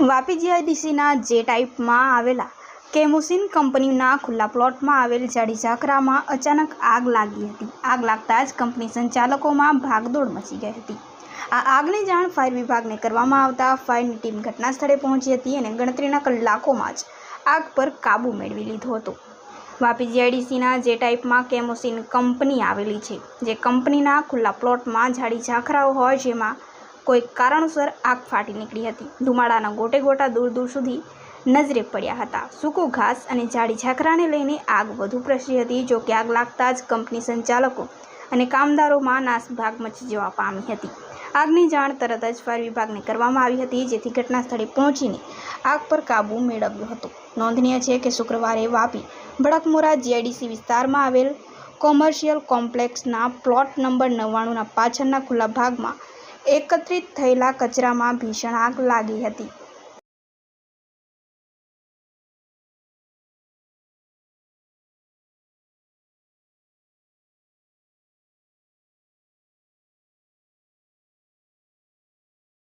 વાપી જીઆઈડીસીના જે ટાઈપમાં આવેલા કેમોસિન કંપનીના ખુલ્લા પ્લોટમાં આવેલ જાડી ઝાકરામાં અચાનક આગ લાગી હતી. આગ લાગતા જ કંપની સંચાલકોમાં ભાગદોડ મચી ગઈ હતી. આ આગની જાણ ફાયર વિભાગને કરવામાં આવતા ફાયરની ટીમ ઘટના સ્થળે પહોંચી હતી અને ગણતરીના કલાકોમાં જ આગ પર કાબૂ મેળવી લીધો હતો. વાપી જીઆઈડીસીના જે ટાઈપમાં કેમોસિન કંપની આવેલી છે, જે કંપનીના ખુલ્લા પ્લોટમાં જાડી ઝાખરાઓ હોય જેમાં કોઈ કારણોસર આગ ફાટી નીકળી હતી. ધુમાડાના ગોટે ગોટા દૂર દૂર સુધી નજરે પડ્યા હતા. સૂકું ઘાસ અને જાડી ઝાકરાને લઈને આગ વધુ પ્રસરી હતી, જો કે આગ લાગતા જ કંપની સંચાલકો અને કામદારોમાં નાસભાગ મચી જવા પામી હતી. આગની જાણ તરત જ ફાયર વિભાગને કરવામાં આવી હતી, જેથી ઘટના સ્થળે પહોંચીને આગ પર કાબૂ મેળવ્યો હતો. નોંધનીય છે કે શુક્રવારે વાપી, ભડકમોરા જીઆઈડીસી વિસ્તારમાં આવેલ કોમર્શિયલ કોમ્પ્લેક્સના પ્લોટ નંબર નવ્વાણુંના પાછળના ખુલ્લા ભાગમાં એકત્રિત થયેલા કચરામાં ભીષણ આગ લાગી હતી.